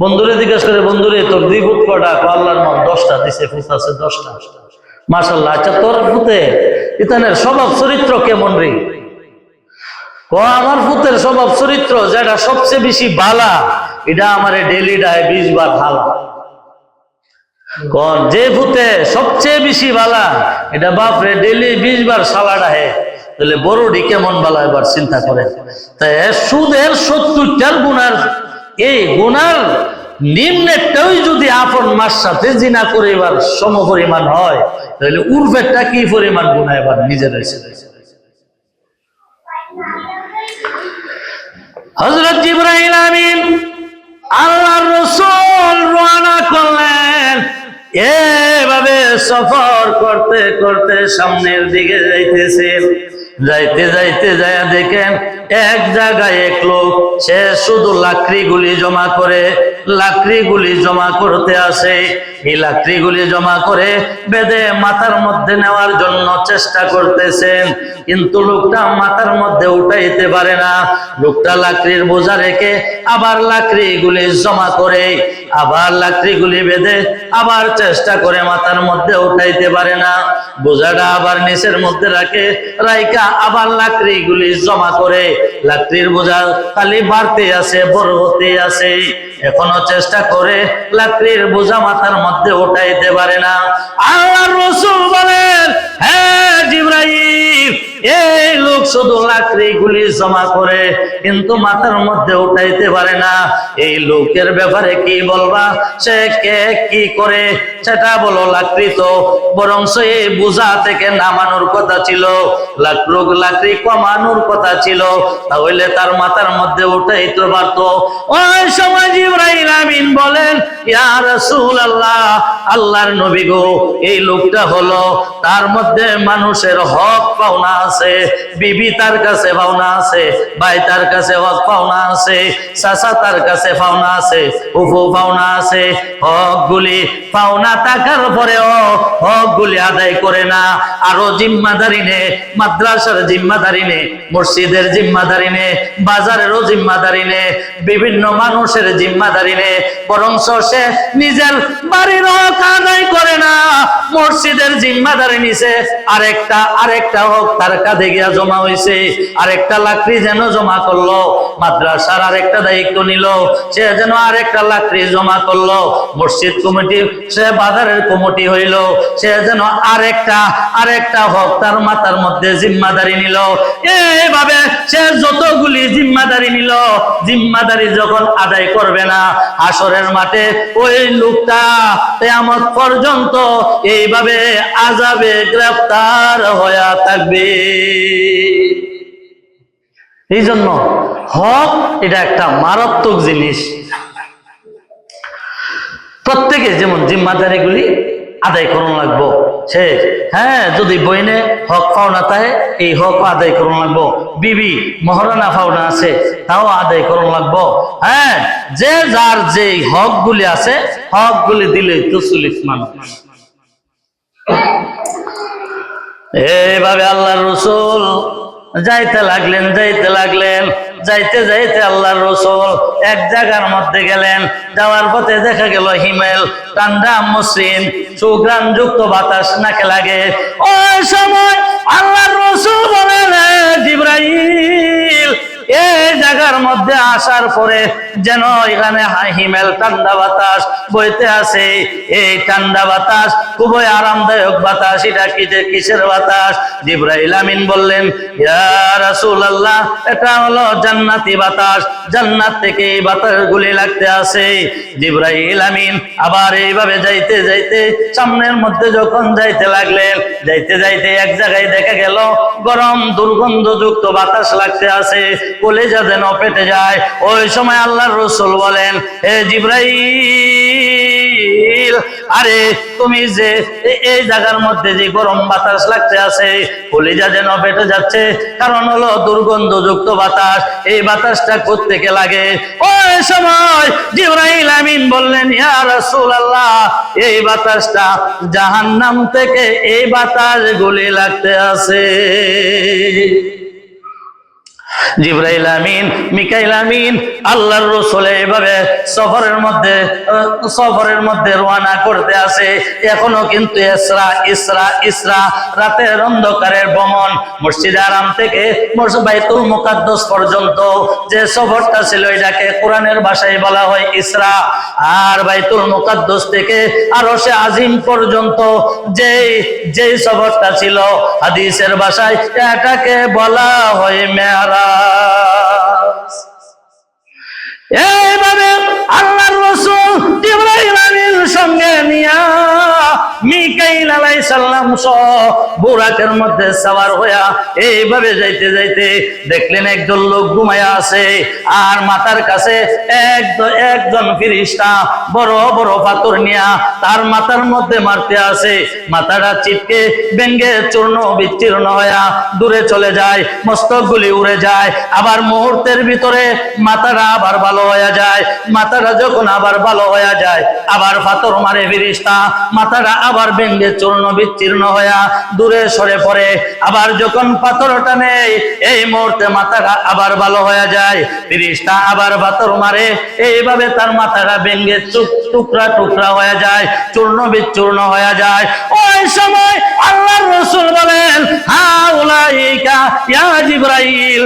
বন্ধুরে জিজ্ঞেস করে, বন্ধুরে, তোর দুই ফুট কটা আল্লাহর নাম দশটা দিছে ফুট আছে দশটা। মাসাল্লাহ আচ্ছা তোর ফুতে ইতানের স্বভাব চরিত্র কেমন রে? ক আমার ফুতের স্বভাব চরিত্র যেটা সবচেয়ে বেশি বালা, এটা আমার ডেলি ডায় বিশ বার হালা কোন যে ভূতে সবচেয়ে বেশি বালা, এটা বাপরে ডেলি বিশ বার সালা ডাহে। তাহলে বড়ডি কেমন বালা, এবার চিন্তা করে তাই সুদের সত্তরটার গুণার এই গুণার নিম্নেরটাই যদি আপন মার সাথে জিনা করে এবার সম পরিমাণ হয়, তাহলে উর্ফেরটা কি পরিমাণ গুণা এবার নিজের হজরত জিব্রাহিম আমিন আল্লাহর রসুল রওনা করলেন। এভাবে সফর করতে করতে সামনের দিকে যাইতেছেন। যাইতে যাইতে যায় দেখেন এক জায়গায় এক লোক সে শুধু লাকড়িগুলি জমা করে লাকড়িগুলি জমা করতে আসে। এই লাকড়িগুলি জমা করে বেদে মাথার মধ্যে নেওয়ার জন্য চেষ্টা করতেছেন। কিন্তু লোকটা মাথার মধ্যে উঠাইতে পারে না। লোকটা লাকড়ির বোঝা রেখে আবার লাকড়িগুলি জমা করে, আবার লাকড়িগুলি বেঁধে আবার চেষ্টা করে মাথার মধ্যে উঠাইতে পারে না। বোঝাটা আবার নিচের মধ্যে রাখে রাইকা আবার লাকড়িগুলি জমা করে। লাকড়ির বোঝা খালি বাড়তে আছে, বড় হতে আছে। এখনও চেষ্টা করে লাকড়ির বোঝা মাথার মধ্যে উঠাইতে পারে না। আল্লাহ রসুল বলেন হ্যাঁ জিব্রাহিম এই লোক শুধু লাকড়ি গুলি জমা করে, কিন্তু মাথার মধ্যে উঠাইতে পারে না। এই লোকের ব্যাপারে কি বলবা? সে কে কি করে? সেটা বলো লাকড়ি তো। বরং এই থেকে নামানোর কথা ছিল। লাকড়ুক লাকড়ি কমানোর কথা ছিল। তাহলে তার মাথার মধ্যে উঠাইতে পারতো। ওই সময় আমিন বলেন রাসূলুল্লাহ, আল্লাহর নবী গো, এই লোকটা হলো। তার মধ্যে মানুষের হক পাওনা আছে, বিবি তার কাছে পাওনা আছে, ভাই তার কাছে হক পাওনা আছে, চাচা তার কাছে পাওনা আছে উফু পাওনা আছে হক গুলি পাওনা টাকার পরেও হক গুলি আদায় করে না। আরও জিম্মাদারি নে মাদ্রাসার জিম্মাদারি নে মসজিদের জিম্মাদারি নে বাজারেরও জিম্মাদারি নে বিভিন্ন মানুষের জিম্মাদারি নে বরং সে নিজের বাড়ির হক আদায় করে না। মসজিদের জিম্মাদারি নিছে আরেকটা আরেকটা হক, তার কাঁধে গিয়া জমা হয়েছে আরেকটা লাকড়ি যেন জমা করল, মাদ্রাসার আরেকটা দায়িত্ব নিল। সে যেন আরেকটা লাকড়ি জমা করল, মসজিদ কমিটি, সে বাজারের কমিটি হইল। সে যেন আরেকটা আরেকটা হক, তার মাথার মধ্যে জিম্মাদারি নিল। এইভাবে সে যতগুলি জিম্মাদারি নিল, জিম্মাদারি যখন আদায় করবে না আসরের মাঠে ওই লোকটা তেমন পর্যন্ত এইভাবে আজাবে গ্রেফতার হয়ে থাকবে। এই জন্য হক এটা একটা মারাত্মক জিনিস। প্রত্যেকে যেমন জিম্মাদারিগুলি আদায় করুন লাগবো। সে হ্যাঁ যদি বইনে হক পাওনা তাই এই হক আদায় করুন লাগবো। বিবি, মহারানা পাওনা আছে, তাও আদায় করুন লাগবো। হ্যাঁ যে যার যে হক গুলি আছে হক গুলি দিলে তো চল্লিশ মানুষ। এইভাবে আল্লাহ রসুল যাইতে লাগলেন যাইতে লাগলেন, যাইতে যাইতে আল্লাহ রসুল এক জায়গার মধ্যে গেলেন, যাওয়ার পথে দেখা গেল হিমেল, ঠান্ডা, মসৃণ সুগ্রাম যুক্ত বাতাস নাকে লাগে। ওই সময় আল্লাহর রসুল বলেন জিব্রাহিম এই জায়গার মধ্যে আসার পরে যেন এখানে হিমেল ঠান্ডা বাতাস বইতে আছে। এই ঠান্ডা বাতাস খুবই আরামদায়ক বাতাস। এটা কিসের বাতাস? জিব্রাইল আমিন বললেন এটা হলো জান্নাতি বাতাস। জান্নাত থেকে এই বাতাস গুলি লাগতে আছে। জিব্রাইল আমিন আবার এইভাবে যাইতে যাইতে সামনের মধ্যে যখন যাইতে লাগলেন, যাইতে যাইতে এক জায়গায় দেখা গেল, গরম দুর্গন্ধযুক্ত বাতাস লাগতে আছে। কলেজা যেন পেটে যায় ওই সময় আল্লাহর রসুল বলেন হে জিব্রাইল, আরে তুমি যে এই জায়গার মধ্যে যে গরম বাতাস লাগতে আছে, কলিজা যেন পেটে যাচ্ছে। কারণ হলো দুর্গন্ধযুক্ত বাতাস, এই বাতাসটা থেকে লাগে? ওই সময় জিব্রাইল আমিন বললেন, ইয়া রাসূলুল্লাহ, এই বাতাসটা জাহান্নাম থেকে এই বাতাস গুলি লাগতে আছে। জিব্রাইল আমিন, মিকাইল আমিন, আল্লাহর সফরের মধ্যে সফরের মধ্যে করতে আসে। এখনও কিন্তু ইসরা ইসরা, রাতের অন্ধকারের ভ্রমণ। আরাম থেকে বাইতুল মুকাদ্দাস পর্যন্ত যে সফরটা ছিল, এটাকে কোরআনের ভাষায় বলা হয় ইসরা। আর বাইতুল মুকাদ্দাস থেকে আরও সে আজিম পর্যন্ত যেই যেই সফরটা ছিল, হাদিসের ভাষায় এটাকে বলা হয় মেয়ারাজ এইভাবে আল্লাহর রাসূল সঙ্গে নিয়া মিকাইল বুরাকের মধ্যে সওয়ার হইয়া এইভাবে যাইতে যাইতে দেখলেন একজন লোক ঘুমায়া আছে আর মাথার কাছে এক- একজন ফিরিস্তা বড় বড় পাথর নিয়া তার মাথার মধ্যে মারতে আছে মাথাটা চিপকে ব্যঙ্গে চূর্ণ, বিচ্ছিন্ন হইয়া দূরে চলে যায় মস্তক গুলি উড়ে যায়। আবার মুহূর্তের ভিতরে মাথাটা আবার ভালো হয়ে যায়, মাথাটা যখন আবার ভালো হয়ে যায়, আবার পাথর মারে ফিরিস্তা, মাথাটা আবার ব্যঙ্গে চূর্ণ বিচ্ছিন্ন হইয়া দূরে সরে পড়ে। আবার যখন পাথরটা নেই এই মুহূর্তে মাথাটা আবার ভালো হয়ে যায়। ফিরিস্তা আবার পাথর মারে, এইভাবে তার মাথাটা ভেঙ্গে চুপ, টুকরা টুকরা হয়ে যায়, চূর্ণ বিচূর্ণ হয়ে যায়। ওই সময় আল্লাহর রসুল বলেন হা উলাইকা ইয়া জিব্রাইল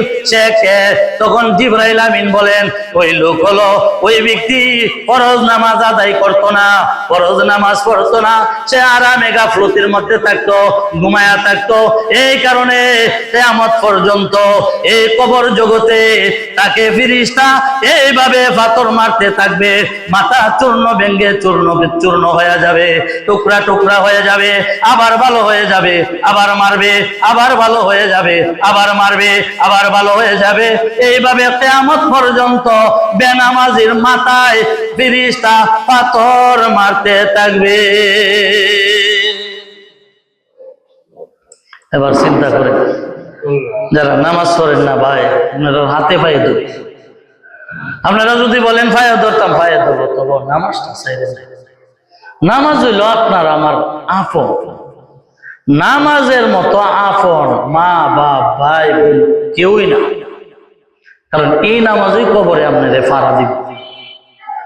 কে তখন জিব্রাইল আমিন বলেন, ওই লোক হলো ওই ব্যক্তি, ফরজ নামাজ আদায় করতো না, ফরজ নামাজ পড়তো না, সে আরামে গাফলতির মধ্যে থাকতো, ঘুমায়া থাকতো। এই কারণে কেয়ামত পর্যন্ত এই কবর জগতে তাকে ফিরিস্তা এইভাবে পাথর মারতে থাকবে। মাথা চূর্ণ ভেঙ্গে চূর্ণ বিচূর্ণ হয়ে যাবে, টুকরা টুকরা হয়ে যাবে, আবার ভালো হয়ে যাবে, আবার মারবে, আবার ভালো হয়ে যাবে, আবার মারবে। আবার ভালো হয়ে যাবে। এইভাবে কেয়ামত পর্যন্ত বেনামাজির মাথায় ফিরিস্তা পাথর মারতে থাকবে। এবার চিন্তা করে, যারা নামাজ পড়েন না ভাই, আপনারা হাতে পায়ে ধরি। আপনারা যদি বলেন, পায়ে ধরতাম, পায়ে ধরবো তবু নামাজটা চাইলেন নামাজ হইল আপনার, আমার আপন। নামাজের মতো আপন মা, বাপ, ভাই, বোন কেউই না। কারণ এই নামাজই কবরে আপনারে ফাড়া দিব।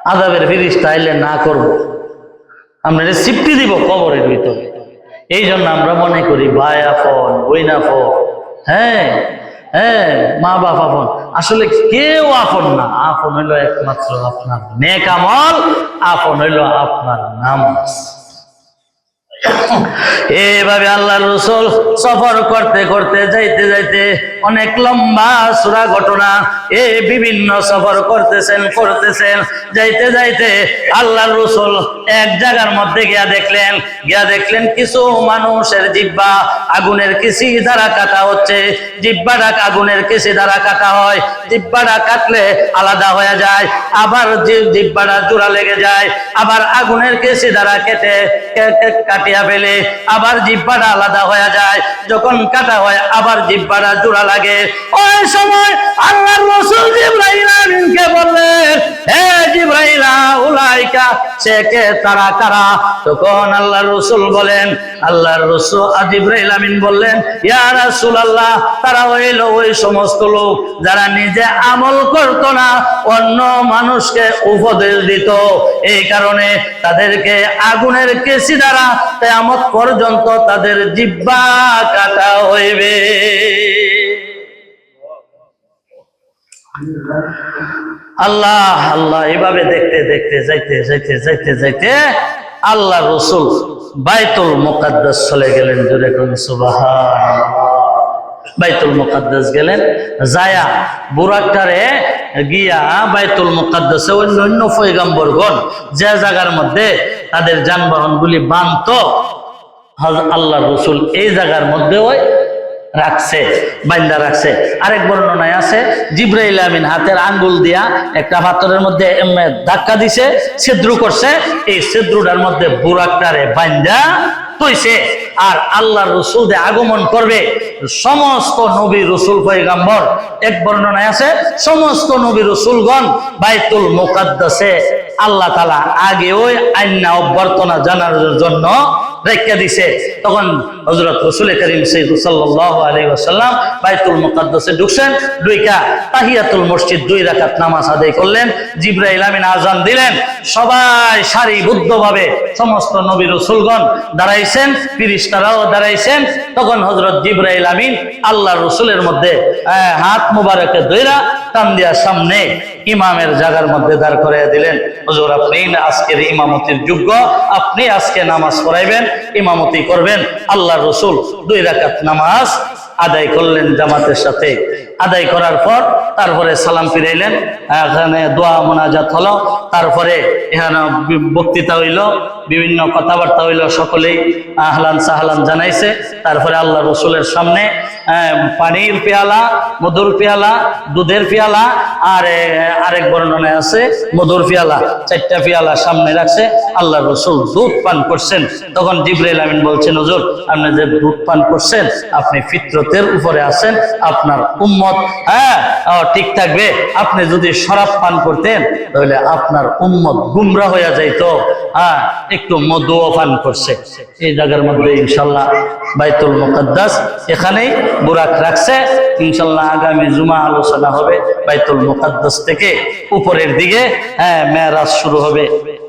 আদাবের ফিরিস তাইলে না করব। আপনারে সিফটি দিব কবরের ভিতরে। এই জন্য আমরা মনে করি, ভাই আপন বই না আপন হ্যাঁ হ্যাঁ মা, বাপ আপন। আসলে কেউ আপন না। আপন হইল একমাত্র আপনার নেক আমল, আপন হইল আপনার নামাজ। এভাবে আল্লাহ রসুল সফর করতে করতে, যাইতে যাইতে অনেক লম্বা সুরা ঘটনা এ বিভিন্ন সফর করতেছেন করতেছেন। যাইতে যাইতে আল্লাহ রসুল এক জায়গার মধ্যে গিয়া দেখলেন গিয়া দেখলেন কিছু মানুষের জিব্বা আগুনের কিসি দ্বারা কাটা হচ্ছে। জিব্বাটা আগুনের কিসি দ্বারা কাটা হয় জিব্বাটা কাটলে আলাদা হয়ে যায়, আবার জিব্বাটা জোড়া লেগে যায়, আবার আগুনের কেসি দ্বারা কেটে, কে- কে- কাটিয়া ফেলে আবার জিব্বাটা আলাদা হয়ে যায়। যখন কাটা হয়, আবার জিব্বাটা জোড়া লাগে। ওই সময় আল্লাহর রাসূল জিবরাইল সে তারা কারা? তখন আল্লাহর রাসূল বলেন রাসূল জিবরাইল আমিন বললেন রাসূলুল্লাহ, তারা হইল ওই সমস্ত লোক যারা নিজে আমল করত না, অন্য মানুষকে উপদেশ দিত। এই কারণে তাদেরকে আগুনের কেসি দ্বারা তেমত পর্যন্ত তাদের জিব্বা কাটা হইবে। আল্লাহ আল্লাহ, এভাবে দেখতে দেখতে, যাইতে যাইতে যাইতে যাইতে আল্লাহ রসুল বাইতুল মুকাদ্দাস চলে গেলেন জোরে কোন সুবাহান বাইতুল মুকাদ্দাস গেলেন, যায়া বুরাক্কারে গিয়া বাইতুল মুকাদ্দাসে অন্য অন্য পয়গাম্বরগণ যে জায়গার মধ্যে তাদের যানবাহন গুলি বানত আল্লাহ রসুল এই জায়গার মধ্যে ওই রাখছে, বাইন্দা রাখছে। আরেক বর্ণনায় আছে, জিব্রাইল আমিন হাতের আঙ্গুল দিয়া একটা পাথরের মধ্যে ধাক্কা দিছে, ছিদ্র করছে। এই ছিদ্রটার মধ্যে বুরাকটারে বাইন্দা তৈছে আর আল্লাহ রসুল যে আগমন করবে সমস্ত নবী রসুল পয়গাম্বর। এক বর্ণনায় আছে, সমস্ত নবী রসুলগণ বাইতুল মুকাদ্দাসে আল্লাহ তালা আগে ওই আইনা অভ্যর্থনা জানার জন্য রেখে দিছে। তখন হজরত রসুল করিম ওসাল্লাম বাইতুল মুকাদ্দাসে ঢুকছেন দুইটা তাহিয়াতুল মসজিদ দুই রাকাত নামাজ আদায় করলেন, জিব্রাইল আমিন আজান দিলেন। সবাই সারিবদ্ধভাবে সমস্ত নবী রসুলগণ দাঁড়াইছেন, ফিরিস্তারাও দাঁড়াইছেন। তখন হজরত জিব্রাইল আমিন আল্লাহ রসুলের মধ্যে হাত মুবারকে দইরা টান দিয়ার সামনে ইমামের জায়গার মধ্যে দাঁড় করে দিলেন। হুজুর, আপনি আজকের ইমামতির যোগ্য? আপনি আজকে নামাজ পড়াইবেন, ইমামতি করবেন। আল্লাহ রসুল দুই রাকাত নামাজ আদায় করলেন জামাতের সাথে। আদায় করার পর তারপরে সালাম ফিরাইলেন। এখানে দোয়া মোনাজাত হলো। তারপরে এখানে বক্তৃতা হইল, বিভিন্ন কথাবার্তা হইল, সকলেই আহলান সাহলান জানাইছে। তারপরে আল্লাহ রসুলের সামনে পানির পেয়ালা, মধুর পেয়ালা, দুধের পেয়ালা, আর আরেক বর্ণনায় আছে, মধুর পেয়ালা, চারটা পেয়ালা সামনে রাখছে। আল্লাহ রসুল দুধ পান করছেন। তখন জিব্রাইল আমিন বলছেন, হুজুর, আপনি যে দুধ পান করছেন, আপনি ফিতরতের উপরে আছেন, আপনার উম্মত হ্যাঁ? ঠিক থাকবে। আপনি যদি শরাব পান করতেন, তাহলে আপনার উম্মত গুমরা হয়ে যাইতো। হ্যাঁ একটু মধুও পান করছে। এই জায়গার মধ্যে ইনশাল্লাহ বাইতুল মুকদ্দাস এখানেই বুরাক রাখছে। ইনশাল্লাহ আগামী জুমা আলোচনা হবে বাইতুল মুকদ্দাস থেকে উপরের দিকে। হ্যাঁ মেয়েরাজ শুরু হবে।